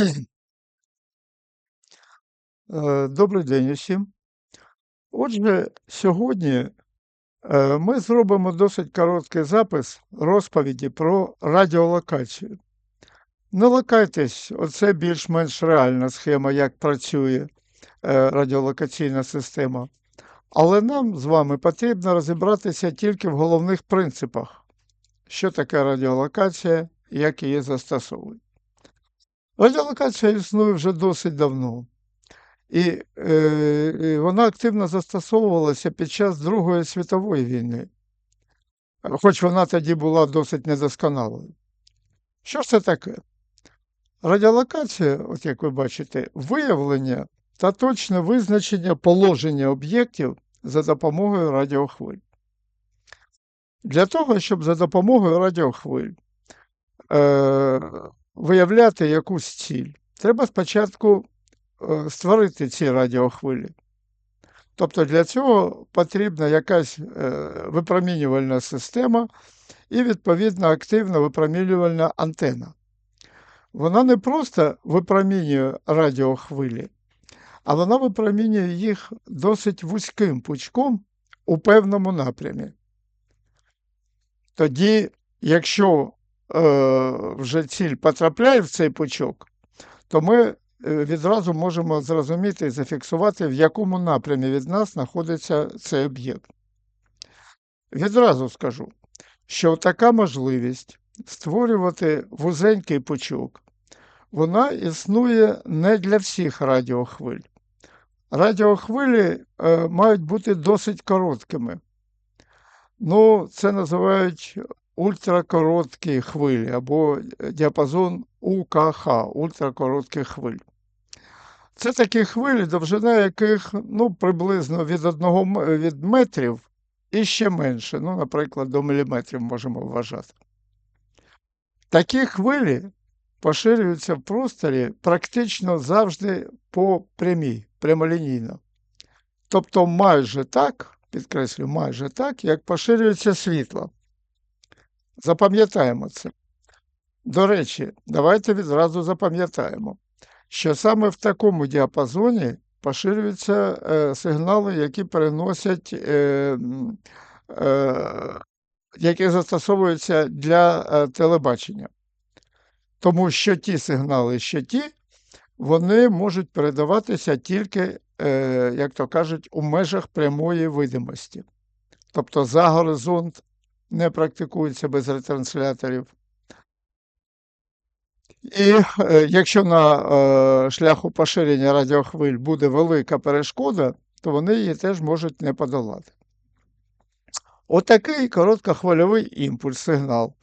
Е, Добрий день усім. Отже, сьогодні е, ми зробимо досить короткий запис розповіді про радіолокацію. Не лякайтесь, оце більш-менш реальна схема, як працює е, радіолокаційна система. Але нам з вами потрібно розібратися тільки в головних принципах, що таке радіолокація як її застосовують. Радіолокація існує вже досить давно. І е, вона активно застосовувалася під час Другої світової війни, хоч вона тоді була досить недосконалою. Що ж це таке? Радіолокація, от як ви бачите, виявлення та точне визначення положення об'єктів за допомогою радіохвиль. Для того, щоб за допомогою радіохвиль е, виявляти якусь ціль, треба спочатку е, створити ці радіохвилі. Тобто для цього потрібна якась е, випромінювальна система і, відповідно, активна випромінювальна антена. Вона не просто випромінює радіохвилі, а вона випромінює їх досить вузьким пучком у певному напрямі. Тоді, якщо вже ціль потрапляє в цей пучок, то ми е, відразу можемо зрозуміти і зафіксувати, в якому напрямі від нас знаходиться цей об'єкт. Відразу скажу, що така можливість створювати вузенький пучок, вона існує не для всіх радіохвиль. Радіохвилі е, мають бути досить короткими. Ну, це називають ультракороткі хвилі або діапазон УКХ ультракоротких хвиль. Це такі хвилі, довжина яких ну, приблизно від одного від метрів і ще менше, ну, наприклад, до міліметрів можемо вважати. Такі хвилі поширюються в просторі практично завжди по прямій, прямолінійно. Тобто майже так, підкреслю, майже так, як поширюється світло. Запам'ятаємо це. До речі, давайте відразу запам'ятаємо, що саме в такому діапазоні поширюються е, сигнали, які переносять, е, е, які застосовуються для е, телебачення. Тому що ті сигнали, що ті, вони можуть передаватися тільки, е, як то кажуть, у межах прямої видимості. Тобто за горизонт не практикується без ретрансляторів. І е, якщо на е, шляху поширення радіохвиль буде велика перешкода, то вони її теж можуть не подолати. Отакий короткохвильовий імпульс сигнал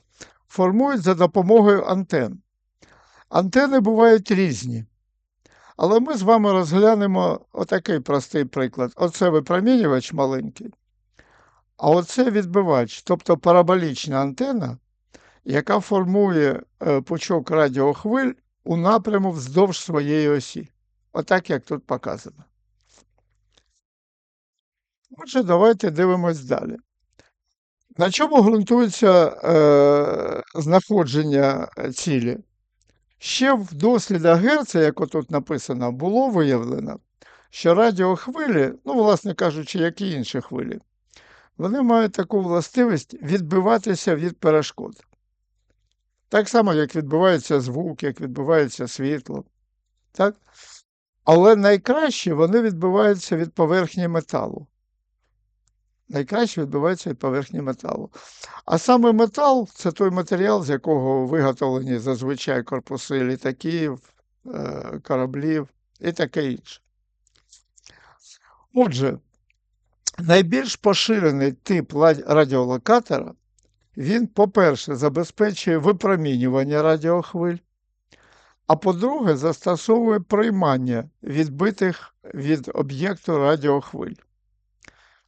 формують за допомогою антен. Антени бувають різні. Але ми з вами розглянемо отакий простий приклад. Оце випромінювач маленький, а оце відбивач, тобто параболічна антена, яка формує е, пучок радіохвиль у напряму вздовж своєї осі. Отак, як тут показано. Отже, давайте дивимось далі. На чому ґрунтується е, знаходження цілі? Ще в дослідах Герца, як отут написано, було виявлено, що радіохвилі, ну, власне кажучи, як і інші хвилі, вони мають таку властивість відбиватися від перешкод. Так само, як відбувається звук, як відбувається світло. Так? Але найкраще вони відбиваються від поверхні металу. Найкраще відбувається від поверхні металу. А саме метал це той матеріал, з якого виготовлені зазвичай корпуси літаків, е, кораблів і таке інше. Отже, найбільш поширений тип радіолокатора, він, по-перше, забезпечує випромінювання радіохвиль, а по-друге, застосовує приймання відбитих від об'єкту радіохвиль.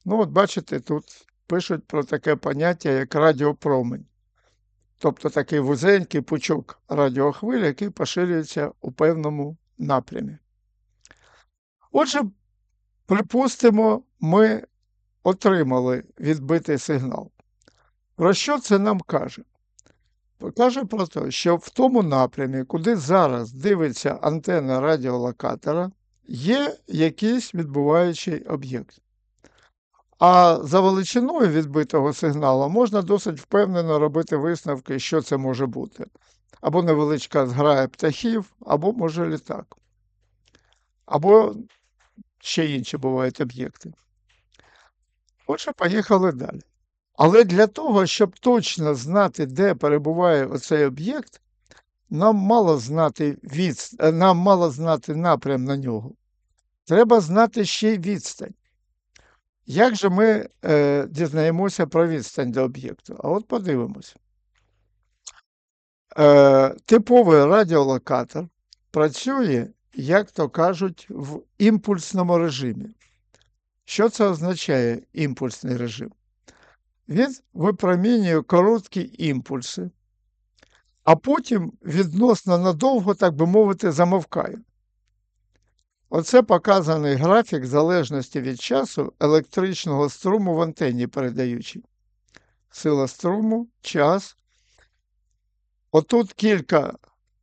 Ну, от бачите, тут пишуть про таке поняття, як радіопромень. Тобто такий вузенький пучок радіохвиль, який поширюється у певному напрямі. Отже, припустимо, ми отримали відбитий сигнал. Про що це нам каже? каже про те, що в тому напрямі, куди зараз дивиться антенна радіолокатора, є якийсь відбуваючий об'єкт. А за величиною відбитого сигналу можна досить впевнено робити висновки, що це може бути. Або невеличка зграя птахів, або може літак. Або ще інші бувають об'єкти. Отже, поїхали далі. Але для того, щоб точно знати, де перебуває оцей об'єкт, нам мало знати від... нам мало знати напрям на нього. Треба знати ще й відстань. Як же ми е, дізнаємося про відстань до об'єкту? А от подивимось. Е, Типовий радіолокатор працює, як то кажуть, в імпульсному режимі. Що це означає імпульсний режим? Він випромінює короткі імпульси, а потім відносно надовго, так би мовити, замовкає. Оце показаний графік залежності від часу електричного струму в антенні передаючій. Сила струму, час. Отут кілька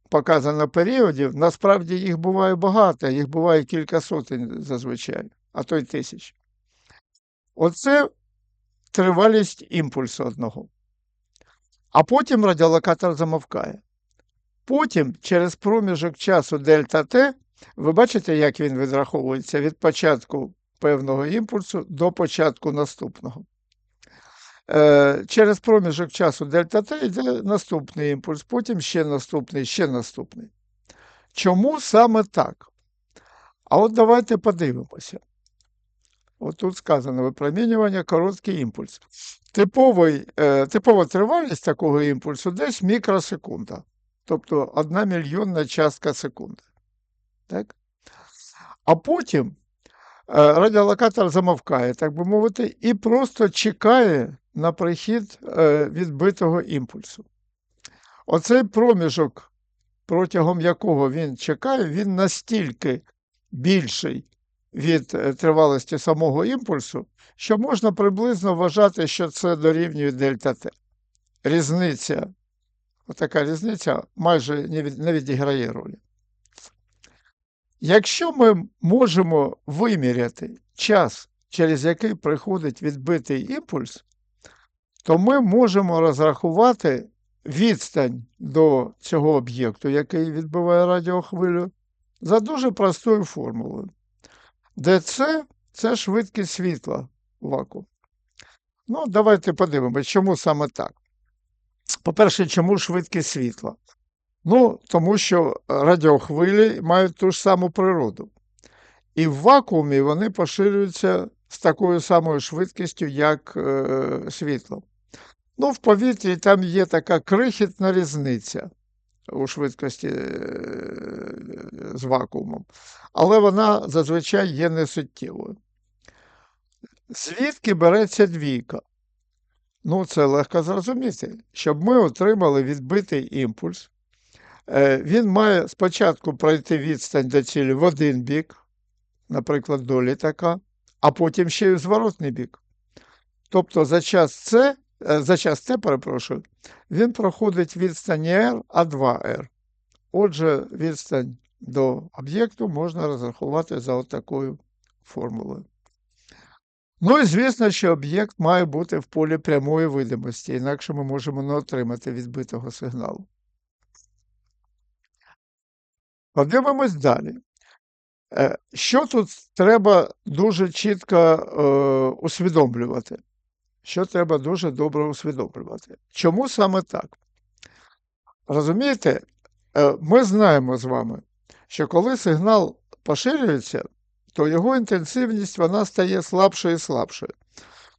показано періодів, насправді їх буває багато, їх буває кілька сотень зазвичай, а то й тисяч. Оце тривалість імпульсу одного. А потім радіолокатор замовкає. Потім, через проміжок часу дельта Т, ви бачите, як він відраховується від початку певного імпульсу до початку наступного. Е, Через проміжок часу дельта Т йде наступний імпульс, потім ще наступний, ще наступний. Чому саме так? А от давайте подивимося. От тут сказано випромінювання короткий імпульс. Типовий, е, Типова тривалість такого імпульсу десь мікросекунда, тобто одна мільйонна частка секунди. Так? А потім е, радіолокатор замовкає, так би мовити, і просто чекає на прихід е, відбитого імпульсу. Оцей проміжок, протягом якого він чекає, він настільки більший від е, тривалості самого імпульсу, що можна приблизно вважати, що це дорівнює дельта Т. Різниця, така різниця майже не відіграє ролі. Якщо ми можемо виміряти час, через який приходить відбитий імпульс, то ми можемо розрахувати відстань до цього об'єкту, який відбиває радіохвилю, за дуже простою формулою. ДЦ це швидкість світла вакуум. Ну, давайте подивимось, чому саме так. По-перше, чому швидкість світла? Ну, тому що радіохвилі мають ту ж саму природу. І в вакуумі вони поширюються з такою самою швидкістю, як е, світло. Ну, в повітрі там є така крихітна різниця у швидкості е, з вакуумом, але вона зазвичай є несуттєвою. Звідки береться двійка? Ну, це легко зрозуміти. Щоб ми отримали відбитий імпульс, е, він має спочатку пройти відстань до цілі в один бік, наприклад, до літака, а потім ще й у зворотний бік. Тобто за час С Е, за час Т, перепрошую, він проходить відстань R, а 2R. Отже, відстань до об'єкту можна розрахувати за такою формулою. Ну і звісно, що об'єкт має бути в полі прямої видимості, інакше ми можемо не отримати відбитого сигналу. Подивимось далі. Е, що тут треба дуже чітко е, усвідомлювати? Що треба дуже добре усвідомлювати. Чому саме так? Розумієте, е, ми знаємо з вами, що коли сигнал поширюється, то його інтенсивність вона стає слабшою і слабшою.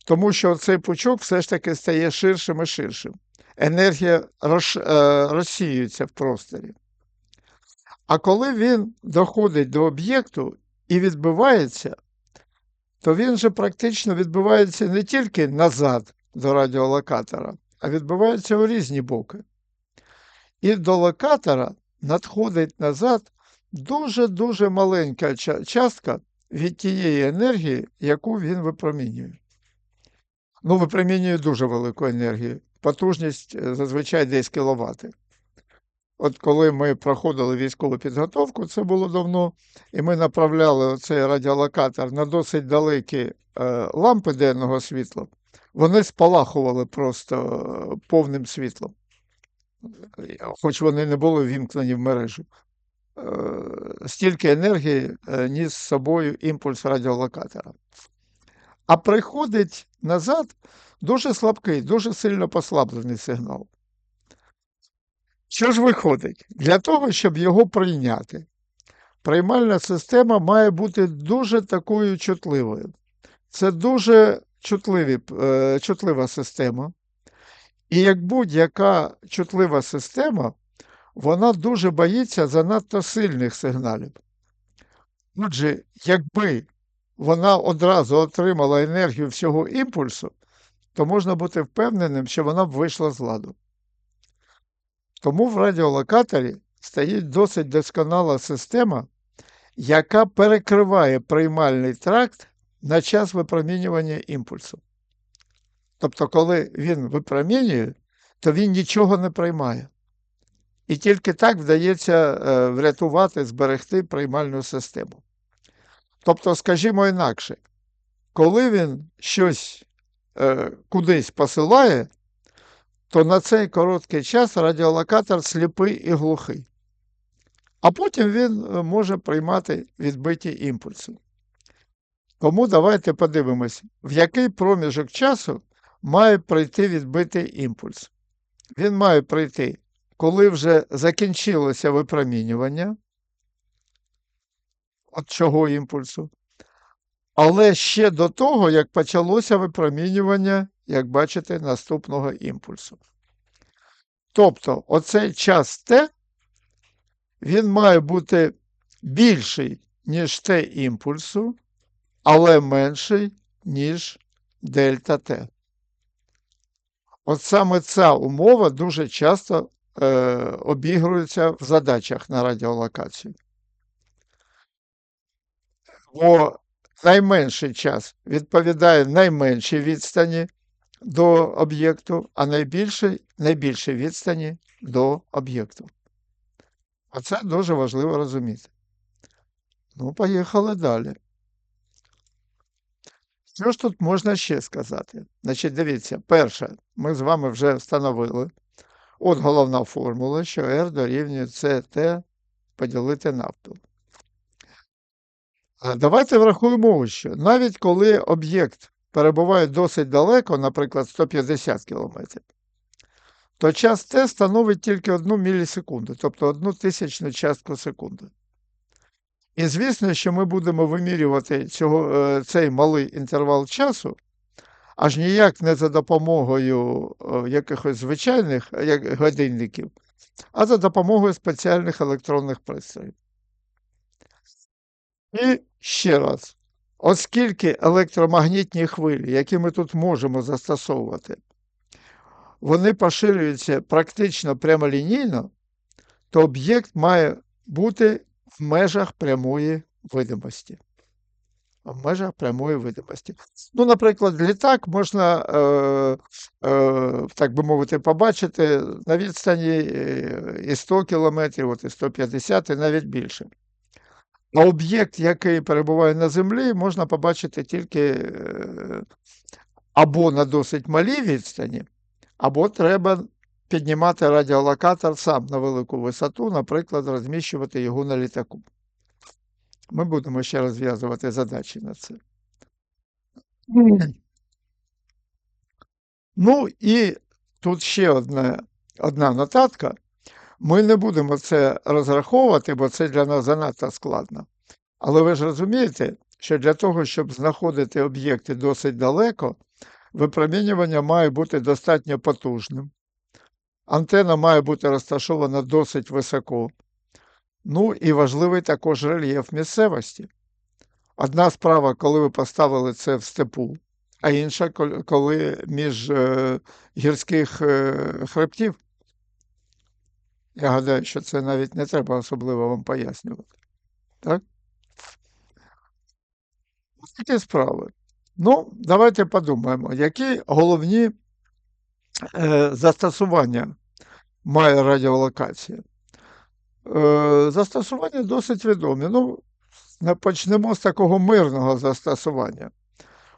Тому що цей пучок все ж таки стає ширшим і ширшим. Енергія роз, е, розсіюється в просторі. А коли він доходить до об'єкту і відбивається, то він же практично відбувається не тільки назад до радіолокатора, а відбувається у різні боки. І до локатора надходить назад дуже-дуже маленька частка від тієї енергії, яку він випромінює. Ну, випромінює дуже велику енергію. потужність е, зазвичай десь кіловати. От коли ми проходили військову підготовку, це було давно, і ми направляли цей радіолокатор на досить далекі е, лампи денного світла, вони спалахували просто е, повним світлом, хоч вони не були вімкнені в мережу. Е, стільки енергії ніс з собою імпульс радіолокатора. А приходить назад дуже слабкий, дуже сильно послаблений сигнал. Що ж виходить? Для того, щоб його прийняти, приймальна система має бути дуже такою чутливою. Це дуже чутливі, е, чутлива система. І як будь-яка чутлива система, вона дуже боїться занадто сильних сигналів. Отже, якби вона одразу отримала енергію всього імпульсу, то можна бути впевненим, що вона б вийшла з ладу. Тому в радіолокаторі стоїть досить досконала система, яка перекриває приймальний тракт на час випромінювання імпульсу. Тобто, коли він випромінює, то він нічого не приймає. І тільки так вдається е, врятувати, зберегти приймальну систему. Тобто, скажімо інакше, коли він щось е, кудись посилає, то на цей короткий час радіолокатор сліпий і глухий. А потім він е, може приймати відбиті імпульси. Тому давайте подивимось, в який проміжок часу має прийти відбитий імпульс. Він має прийти, коли вже закінчилося випромінювання от чого імпульсу, але ще до того, як почалося випромінювання як бачите, наступного імпульсу. Тобто, оцей час Т, він має бути більший, ніж Т імпульсу, але менший, ніж дельта Т. От саме ця умова дуже часто е, обігрується в задачах на радіолокацію. Бо найменший час відповідає найменшій відстані, до об'єкту, а найбільшій найбільшій відстані до об'єкту. А це дуже важливо розуміти. Ну, поїхали далі. Що ж тут можна ще сказати? Значить, дивіться, перше, ми з вами вже встановили. От головна формула, що R дорівнює CT поділити нафту. Давайте врахуємо, що навіть коли об'єкт перебувають досить далеко, наприклад, 150 км, то час Т становить тільки 1 мілісекунду, тобто одну тисячну частку секунди. І звісно, що ми будемо вимірювати цього, е, цей малий інтервал часу, аж ніяк не за допомогою е, якихось звичайних як годинників, а за допомогою спеціальних електронних пристроїв. І ще раз, Оскільки електромагнітні хвилі, які ми тут можемо застосовувати, вони поширюються практично прямолінійно, то об'єкт має бути в межах прямої видимості. В межах прямої видимості. Ну, наприклад, літак можна, е, е, так би мовити, побачити на відстані е, і 100 км, от і 150 і навіть більше. А об'єкт, який перебуває на землі, можна побачити тільки е, або на досить малій відстані, або треба піднімати радіолокатор сам на велику висоту, наприклад, розміщувати його на літаку. Ми будемо ще розв'язувати задачі на це. Ну і тут ще одна, одна нотатка. Ми не будемо це розраховувати, бо це для нас занадто складно. Але ви ж розумієте, що для того, щоб знаходити об'єкти досить далеко, випромінювання має бути достатньо потужним. Антена має бути розташована досить високо. Ну і важливий також рельєф місцевості. Одна справа, коли ви поставили це в степу, а інша, коли між е, гірських е, хребтів. Я гадаю, що це навіть не треба особливо вам пояснювати. Так? Такі справи. Ну, давайте подумаємо, які головні е, застосування має радіолокація? Е, застосування досить відомі. Ну, почнемо з такого мирного застосування.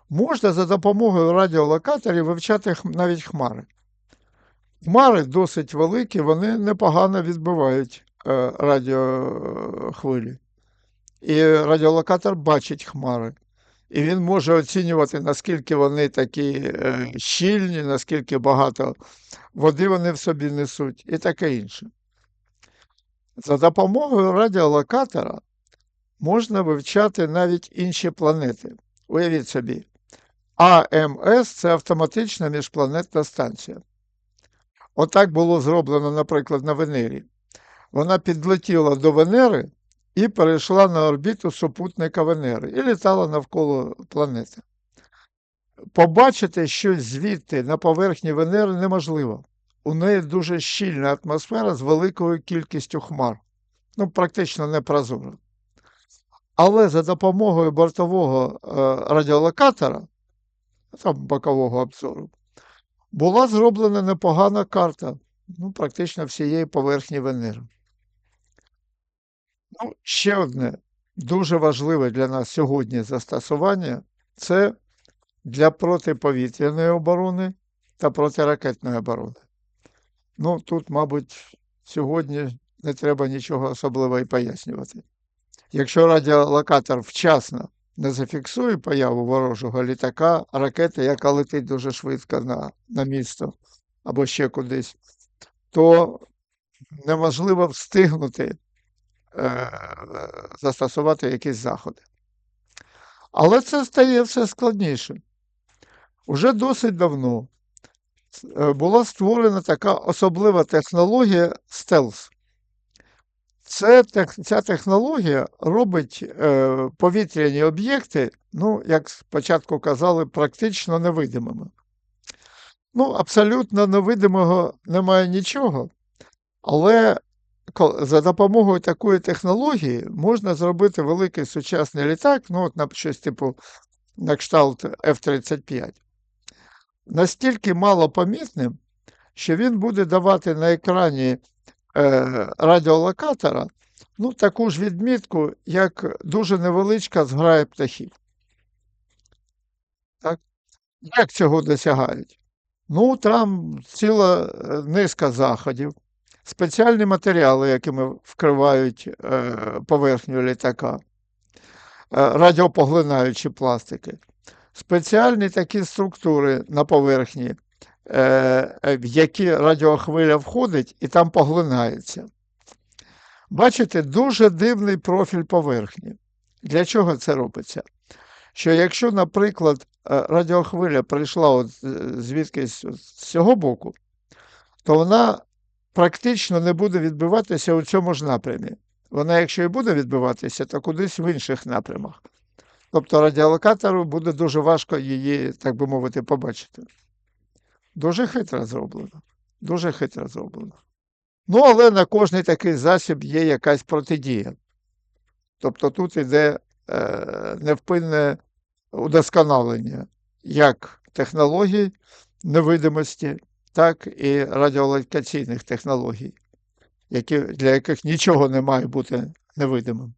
Можна за допомогою радіолокаторів вивчати навіть хмари. Хмари досить великі, вони непогано відбивають е, радіохвилі. І радіолокатор бачить хмари. І він може оцінювати, наскільки вони такі е, щільні, наскільки багато води вони в собі несуть, і таке інше. За допомогою радіолокатора можна вивчати навіть інші планети. Уявіть собі, АМС це автоматична міжпланетна станція. Отак було зроблено, наприклад, на Венері. Вона підлетіла до Венери і перейшла на орбіту супутника Венери і літала навколо планети. Побачити щось звідти на поверхні Венери неможливо. У неї дуже щільна атмосфера з великою кількістю хмар. Ну, практично непрозора. Але за допомогою бортового е, радіолокатора, там бокового обзору, була зроблена непогана карта, ну, практично всієї поверхні Венери. Ну, ще одне дуже важливе для нас сьогодні застосування це для протиповітряної оборони та протиракетної оборони. Ну, тут, мабуть, сьогодні не треба нічого особливого і пояснювати. Якщо радіолокатор вчасно не зафіксує появу ворожого літака, ракети, яка летить дуже швидко на, на місто або ще кудись, то неможливо встигнути е, застосувати якісь заходи. Але це стає все складніше. Уже досить давно е, була створена така особлива технологія стелс. Це, ця технологія робить е, повітряні об'єкти, ну, як спочатку казали, практично невидимими. Ну, абсолютно невидимого немає нічого, але за допомогою такої технології можна зробити великий сучасний літак, ну, от на щось типу на кшталт F-35, настільки малопомітним, що він буде давати на екрані радіолокатора ну, таку ж відмітку, як дуже невеличка зграя птахів. Так? Як цього досягають? Ну, там ціла е, низка заходів, спеціальні матеріали, якими вкривають е, поверхню літака, е, радіопоглинаючі пластики, спеціальні такі структури на поверхні, е, е, в які радіохвиля входить і там поглинається. Бачите, дуже дивний профіль поверхні. Для чого це робиться? Що якщо, наприклад, е, радіохвиля прийшла от звідкись з цього боку, то вона практично не буде відбиватися у цьому ж напрямі. Вона, якщо і буде відбиватися, то кудись в інших напрямах. Тобто радіолокатору буде дуже важко її, так би мовити, побачити. Дуже хитро зроблено. Дуже хитро зроблено. Ну, але на кожний такий засіб є якась протидія. Тобто тут іде е, невпинне удосконалення як технологій невидимості, так і радіолокаційних технологій, які, для яких нічого не має бути невидимим.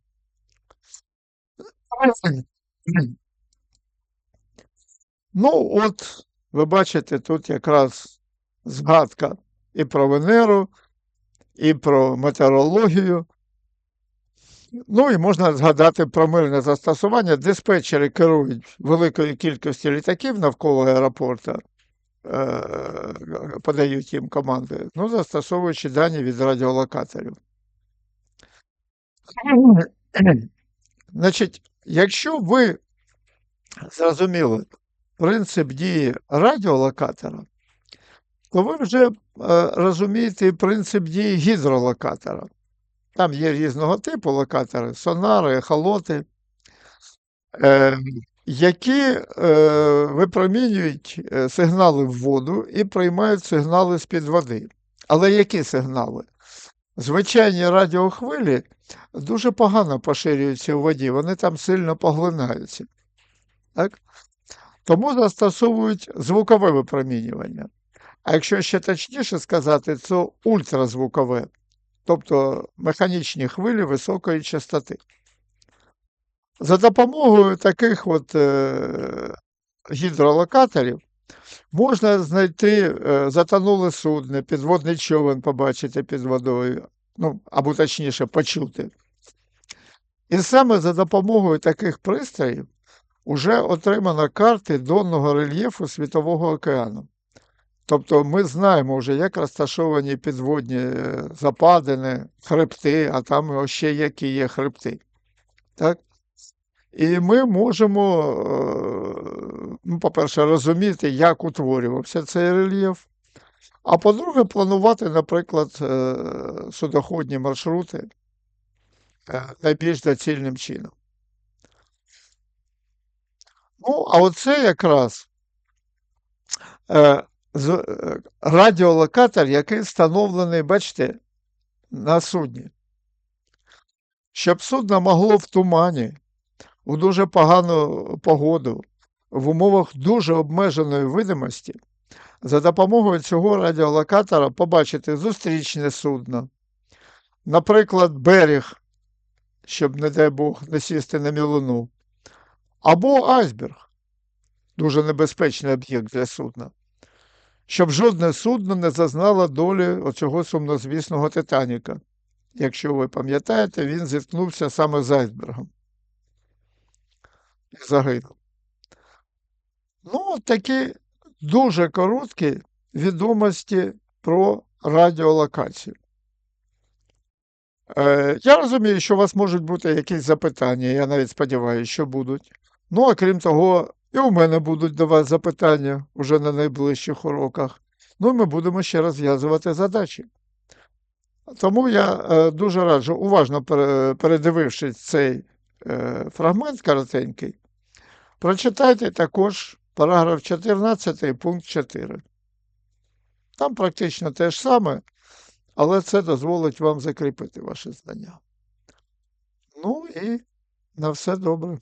Ну, от, ви бачите, тут якраз згадка і про Венеру, і про метеорологію. Ну і можна згадати про мирне застосування. Диспетчери керують великою кількістю літаків навколо аеропорту, е, подають їм команди, ну, застосовуючи дані від радіолокаторів. Значить, якщо ви зрозуміли принцип дії радіолокатора, то ви вже е, розумієте принцип дії гідролокатора. Там є різного типу локатори, сонари, ехолоти, е, які е, випромінюють сигнали в воду і приймають сигнали з-під води. Але які сигнали? Звичайні радіохвилі дуже погано поширюються у воді, вони там сильно поглинаються. Так? Тому застосовують звукове випромінювання. А якщо ще точніше сказати, це ультразвукове, тобто механічні хвилі високої частоти. За допомогою таких от е, гідролокаторів можна знайти е, затонуле судно, підводний човен побачити під водою, ну, або точніше, почути. І саме за допомогою таких пристроїв вже отримано карти донного рельєфу Світового океану. Тобто ми знаємо вже, як розташовані підводні е, западини, хребти, а там ще які є хребти. Так? І ми можемо, е, ну, по-перше, розуміти, як утворювався цей рельєф. А по-друге, планувати, наприклад, е, судоходні маршрути найбільш доцільним чином. Ну, а оце якраз е, з, е, радіолокатор, який встановлений, бачите, на судні. Щоб судно могло в тумані, у дуже погану погоду, в умовах дуже обмеженої видимості, за допомогою цього радіолокатора побачити зустрічне судно, наприклад, берег, щоб, не дай Бог, не сісти на мілуну, або айсберг, дуже небезпечний об'єкт для судна, щоб жодне судно не зазнало долі оцього сумнозвісного Титаніка. Якщо ви пам'ятаєте, він зіткнувся саме з айсбергом і загинув. Ну, такі дуже короткі відомості про радіолокацію. Е, я розумію, що у вас можуть бути якісь запитання, я навіть сподіваюся, що будуть. Ну, а крім того, і у мене будуть до вас запитання уже на найближчих уроках. Ну, і ми будемо ще розв'язувати задачі. Тому я е, дуже раджу, уважно пере- передивившись цей е, фрагмент коротенький, прочитайте також параграф 14, пункт 4. Там практично те ж саме, але це дозволить вам закріпити ваші знання. Ну і на все добре.